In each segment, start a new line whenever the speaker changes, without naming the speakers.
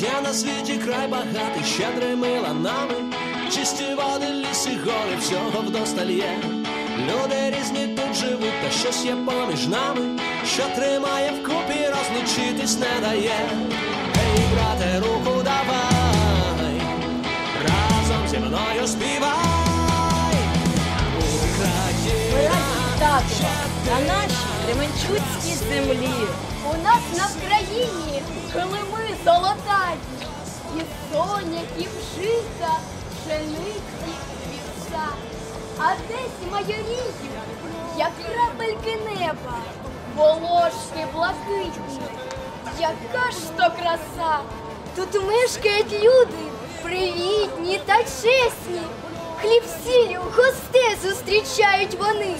Є на світі край багатий, щедрими ланами, чисті води, ліси, гори, всього вдосталь є. Люди різні тут живуть, та щось є поміж нами, що тримає вкупі, розлучитись не дає. Ей, брате, руку давай, разом зі мною співай.
Ми
Україна,
на нашій Кременчуцькій землі.
У нас на Вкраїні килими золотаті, і соняків жита, пшениці вівса. А десь майоріїв, як крапельки неба, волошки блакитні. Яка ж то краса! Тут мешкають люди, привітні та чесні. Хліб сіллю гостей зустрічають вони.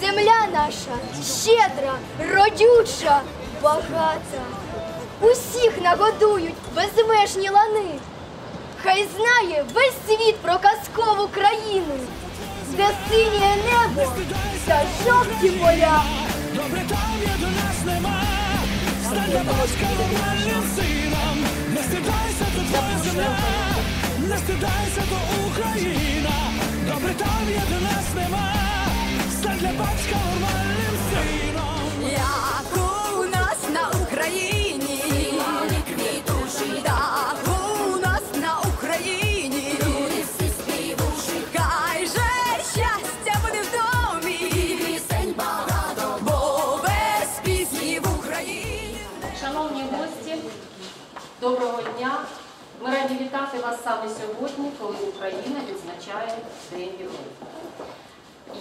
Земля наша щедра, родюча, багата. Усіх нагодують безмежні лани. Хай знає весь світ про казкову країну, де синє небо та жовті поля.
добре там є до нас нема. Стань батька нормальним сином. Не стидайся, то твоя земля. Не стидайся, то Україна. Добре там є до нас нема. Стань для батька нормальним сином.
Раді вітати вас саме сьогодні, коли Україна відзначає День Героїв.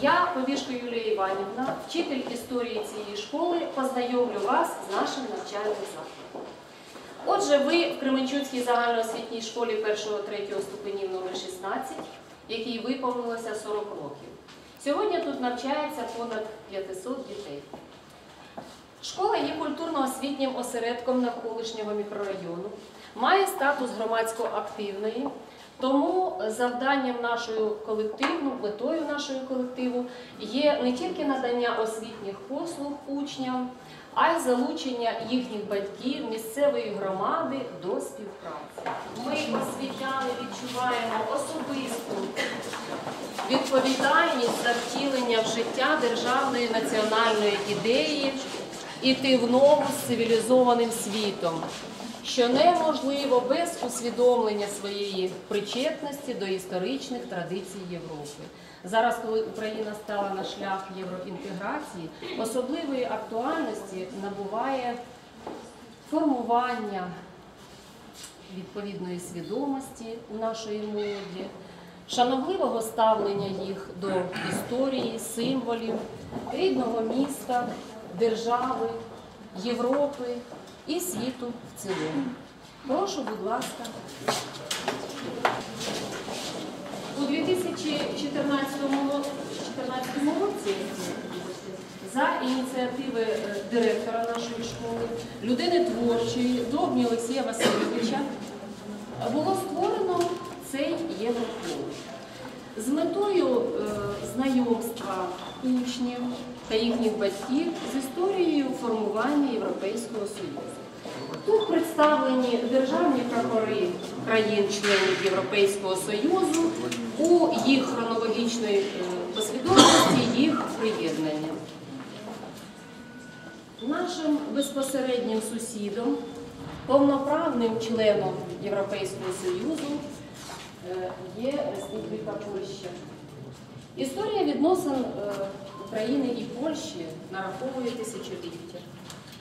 Я, Повішко Юлія Іванівна, вчитель історії цієї школи, познайомлю вас з нашим навчальним закладом. Отже, ви в Кременчуцькій загальноосвітній школі 1-3 ступенів номер 16, якій виповнилося 40 років. Сьогодні тут навчається понад 500 дітей. Школа є культурно-освітнім осередком навколишнього мікрорайону, має статус громадсько активної, тому завданням нашого колективу, метою нашого колективу є не тільки надання освітніх послуг учням, а й залучення їхніх батьків, місцевої громади до співпраці. Ми, освітяни, відчуваємо особисту відповідальність за втілення в життя державної національної ідеї іти в ногу з цивілізованим світом, що неможливо без усвідомлення своєї причетності до історичних традицій Європи. Зараз, коли Україна стала на шлях євроінтеграції, особливої актуальності набуває формування відповідної свідомості у нашої молоді, шановливого ставлення їх до історії, символів, рідного міста, держави, Європи і світу в цілому. Прошу, будь ласка. У 2014 році за ініціативи е, директора нашої школи, людини творчої, Довбні Олексія Васильовича, було створено цей євроколедж з метою е, знайомства учнів та їхніх батьків з історією формування Європейського Союзу. Тут представлені державні прапори країн-членів Європейського Союзу у їх хронологічної е, послідовності їх приєднання. Нашим безпосереднім сусідом, повноправним членом Європейського Союзу е, є Республіка Польща. Історія відносин е, України і Польщі нараховує тисячоліття.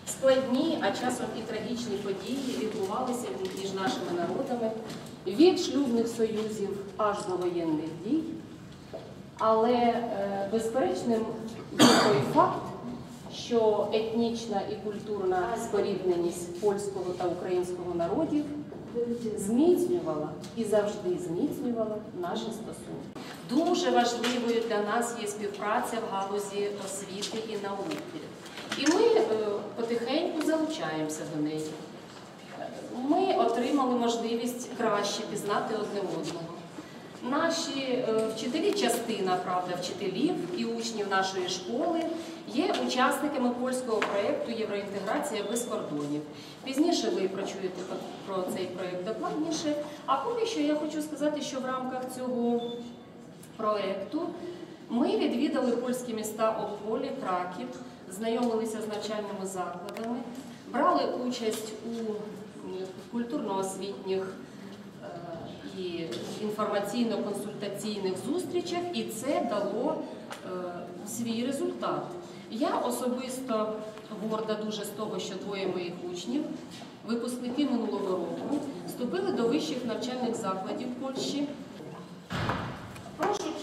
Складні, а часом і трагічні події відбувалися між нашими народами від шлюбних союзів аж до воєнних дій. Але е, безперечним є той факт, що етнічна і культурна спорідненість польського та українського народів зміцнювала і завжди зміцнювала наші стосунки. Дуже важливою для нас є співпраця в галузі освіти і науки. І ми е, потихеньку залучаємося до неї. Ми отримали можливість краще пізнати одне одного. Наші е, вчителі, частина правда, вчителів і учнів нашої школи є учасниками польського проєкту. Євроінтеграція без кордонів. Пізніше ви прочуєте про цей проєкт докладніше. А поки що я хочу сказати, що в рамках цього проєкту ми відвідали польські міста Ополі, Краків, знайомилися з навчальними закладами, брали участь у культурно-освітніх е, і інформаційно-консультаційних зустрічах, і це дало е, свій результат. Я особисто горда дуже з того, що двоє моїх учнів, випускники минулого року, вступили до вищих навчальних закладів Польщі.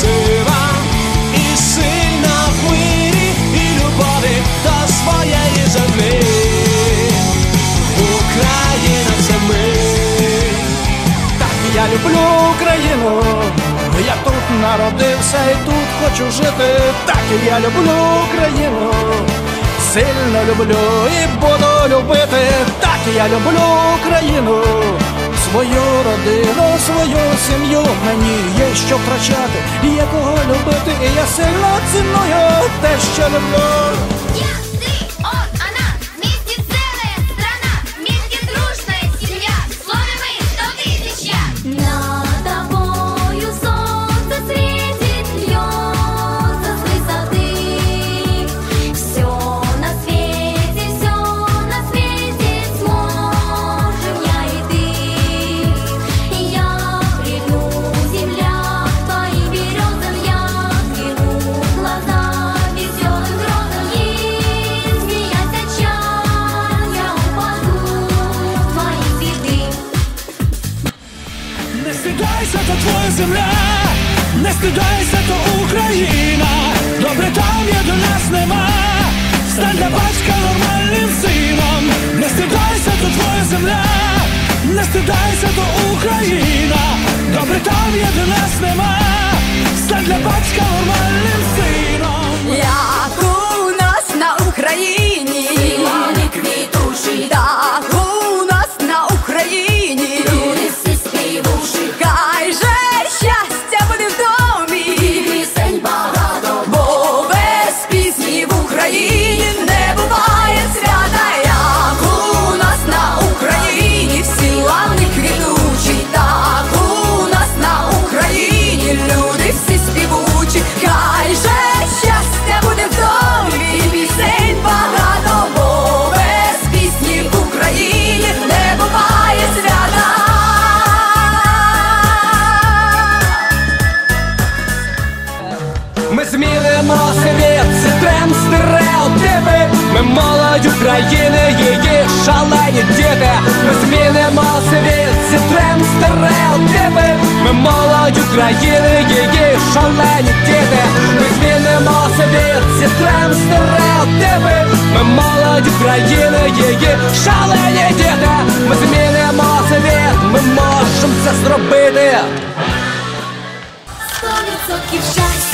красива і сильна в мирі і любові до своєї землі. Україна це ми.
Так я люблю Україну, я тут народився і тут хочу жити. Так я люблю Україну, сильно люблю і буду любити. Так я люблю Україну, свою родину, свою сім'ю. Мені є що втрачати, є кого любити, і я сильно ціную те, що люблю. Стань для батька нормальним сином. Не стидайся, то твоя земля, не стидайся, то Україна. Добре там є до нас нема. Стань для батька нормальним сином.
Як у нас на Україні
квітучі,
Так у нас на Україні
стереотипи. Ми молодь України, її шалені діти. Ми змінимо світ, ми можемо це зробити.
сто відсотків щастя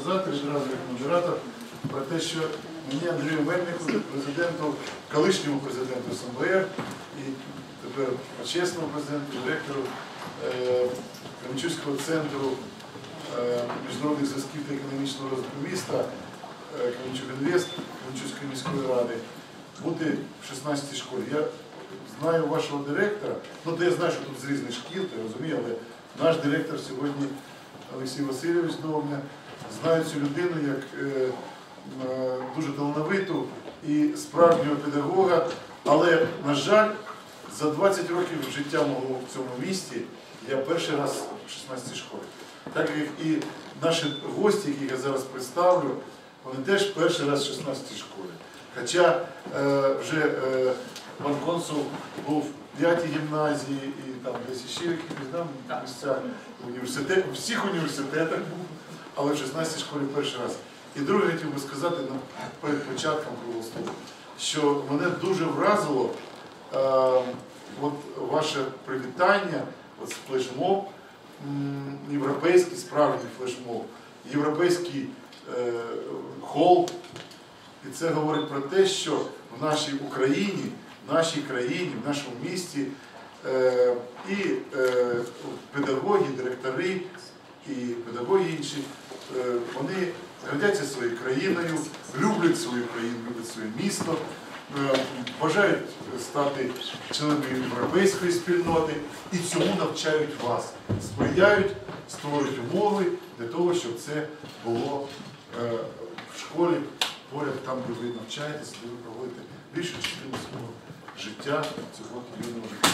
сказати відразу як модератор про те, що мені Андрію Мельнику, президенту, колишньому президенту СМБР і тепер почесному президенту, директору е, Кременчуцького центру е, міжнародних зв'язків та економічного розвитку міста е, Кременчук Інвест Кременчуцької міської ради бути в 16 школі. Я знаю вашого директора, ну то я знаю, що тут з різних шкіл, то я розумію, але наш директор сьогодні Олексій Васильович Довня, знаю цю людину як е, е, дуже талановиту і справжнього педагога, але, на жаль, за 20 років життя мого в цьому місті я перший раз в 16 школі. Так як і наші гості, яких я зараз представлю, вони теж перший раз в 16 школі. Хоча е, вже е, пан консул був в п'ятій гімназії і там десь ще в якихось там місцях університет, в всіх університетах був, але в 16 школі перший раз. І друге хотів би сказати ну, перед початком круглого що мене дуже вразило е, от ваше привітання, от флешмоб, європейський справжній флешмоб, європейський е, хол. І це говорить про те, що в нашій Україні, в нашій країні, в нашому місті е, і е, педагоги, директори, і педагоги інші, вони гордяться своєю країною, люблять свою країну, люблять своє місто, е, бажають стати членами європейської спільноти і цьому навчають вас, сприяють, створюють умови для того, щоб це було е, в школі поряд там, де ви навчаєтесь, де ви проводите більшу частину свого життя, цього юного життя.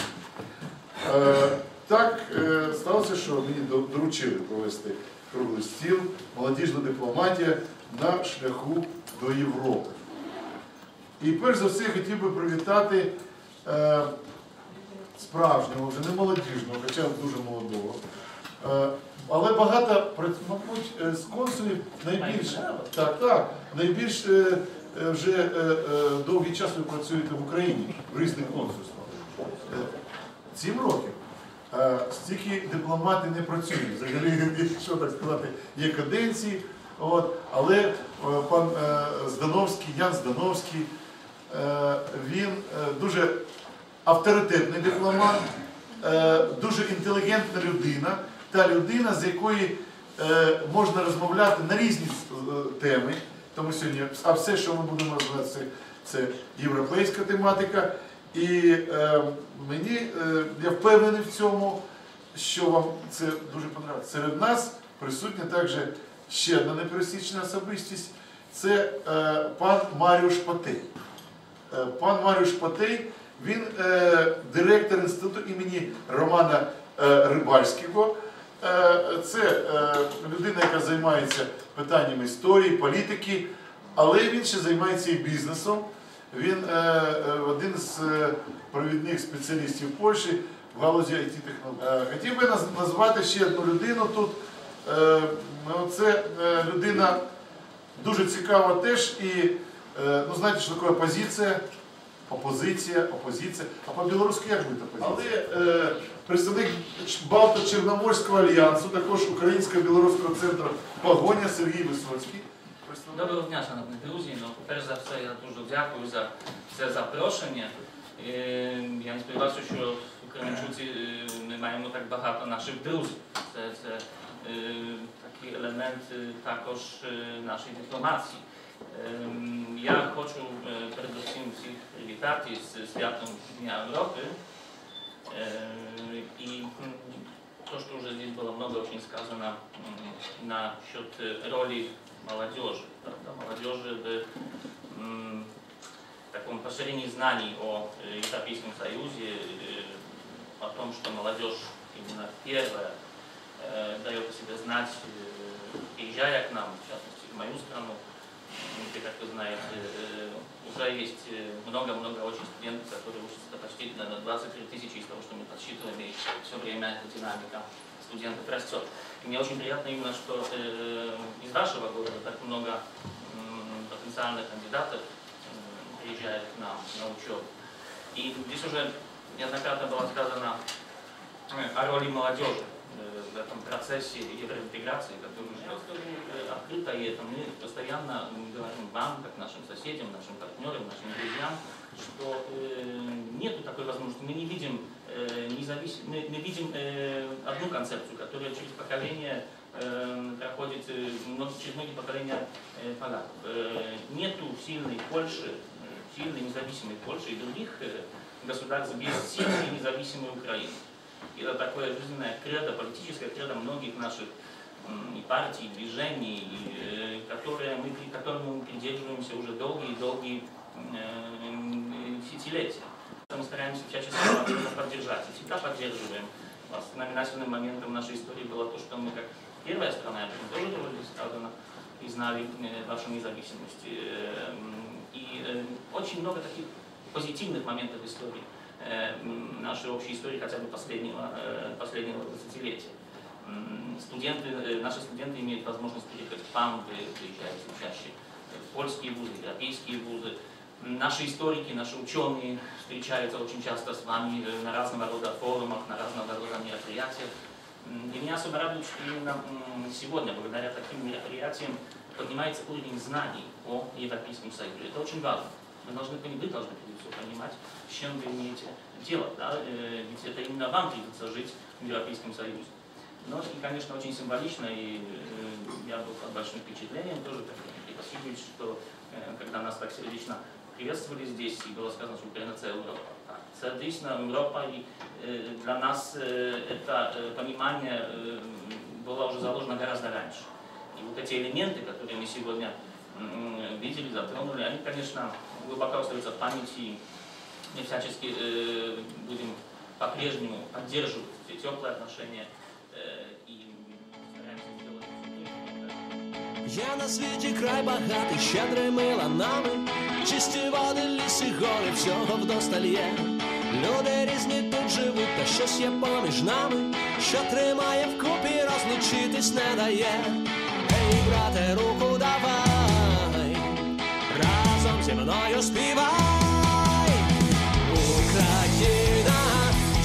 Е, так е, сталося, що мені доручили провести круглий стіл, молодіжна дипломатія на шляху до Європи. І перш за все хотів би привітати е, справжнього, вже не молодіжного, хоча дуже молодого. Е, але багато, мабуть, е, з консулів найбільш, так, так, найбільш е, вже е, довгий час ви працюєте в Україні в різних консульствах. Сім років. Стільки дипломати не працюють. Взагалі, якщо так сказати, є каденції. От, але е, пан е, Здановський, Ян Здановський, е, він дуже авторитетний дипломат, дуже інтелігентна людина, та людина, з якої можна розмовляти на різні теми. Тому сьогодні, а все, що ми будемо розмовляти, це, це європейська тематика. І е, мені, е, я впевнений в цьому, що вам це дуже подобається. Серед нас присутня також ще одна непересічна особистість. Це е, пан Маріуш Патей. Е, Пан Маріуш Патей, він е, директор інституту імені Романа е, Рибальського. Е, Це е, людина, яка займається питаннями історії, політики, але він ще займається і бізнесом. Він е, е, один з е, провідних спеціалістів Польщі в галузі it технологій. Хотів би наз- назвати ще одну людину тут. Е, ну, Це е, людина дуже цікава теж і е, ну знаєте, що таке опозиція, опозиція, опозиція. А по-білоруськи як буде опозиція? Але е, представник Балто-Чорноморського альянсу, також Українсько-білоруського центру Погоня Сергій Висоцький.
Доброго дня, шановні друзі. Ну, перш за все, я дуже дякую за це запрошення. Е, Я не сподівався, що у Кременчуці е, ми маємо так багато наших друзів. Це, це е, такий елемент е, також е, нашої дипломації. Ем, Я хочу е, передусім всіх привітати з святом Дня Європи. Э, И м, то, что уже здесь было много очень сказано м, насчет э, роли молодежи, правда, молодежи в м, таком поширении знаний о э, Европейском Союзе, э, о том, что молодежь именно первая э, дает о себе знать, э, приезжая к нам, в частности, в мою страну, где, как вы знаете, э, уже есть э, много-много очень студентов, которые учатся почти на 23 тысячи из того, что мы подсчитываем, и все время эта динамика студентов растет. И мне очень приятно именно, что э, из вашего города так много м, потенциальных кандидатов м, приезжает к нам на учебу. И здесь уже неоднократно было сказано э, о роли молодежи в этом процессе евроинтеграции, который. Э, Открыто и это мы постоянно говорим вам, как нашим соседям, нашим партнерам, нашим друзьям, что э, нету такой возможности. Мы не видим э, независим- мы, мы видим э, одну концепцию, которая через поколение э, проходит, э, через многие поколения э, поляков. Э, нету сильной Польши, э, сильной независимой Польши и других э, государств без сильной и независимой Украины. Это такое жизненное кредо, политическое кредо многих наших и партий, и движений, и, э, которые мы, при- которым мы придерживаемся уже долгие-долгие десятилетия. Мы стараемся всячески поддержать и всегда поддерживаем вас. Знаменательным моментом нашей истории было то, что мы как первая страна, я думаю, тоже довольно сказано, признали э, вашу независимость. Э, И э, очень много таких позитивных моментов истории э, нашей общей истории хотя бы последнего, э, последнего десятилетия. Студенты, э, наши студенты имеют возможность приехать к вам, вы приезжаете чаще польские вузы, европейские вузы. Наши историки, наши ученые встречаются очень часто с вами на разного рода форумах, на разного рода мероприятиях. И меня особо радует, что именно сегодня, благодаря таким мероприятиям, поднимается уровень знаний о Европейском Союзе. Это очень важно. Вы должны, пони- вы должны прежде всего понимать, с чем вы имеете дело. Да? Э, Ведь это именно вам придется жить в Европейском Союзе. Ну и, конечно, очень символично, и э, я был под большим впечатлением тоже, как Дмитрий Васильевич, что э, когда нас так сердечно приветствовали здесь, и было сказано, що Україна це Європа. Так, це дійсно Європа, і е, для нас е, это е, понимание е, было уже заложено гораздо раньше. И вот эти элементы, которые мы сегодня м, видели, затронули, они, конечно, глубоко остаются в памяти. и Мы всячески э, будем по-прежнему поддерживать эти теплые отношения э, и стараемся сделать всё
Є на світі край багатий, щедрий миланами, чисті води, ліси, гори, всього вдосталь є. Люди різні тут живуть, та щось є поміж нами, що тримає вкупі, розлучитись не дає. Ей, брате, руку давай, разом зі мною співай. Україна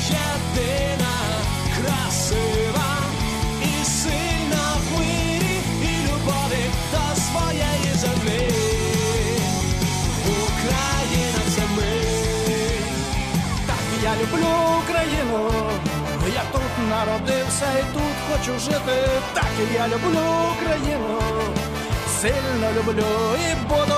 єдина, красива і сильна в мирі і любові до своєї землі. Україна це ми.
Так я люблю Україну, я тут народився і тут хочу жити. Так я люблю Україну, сильно люблю і буду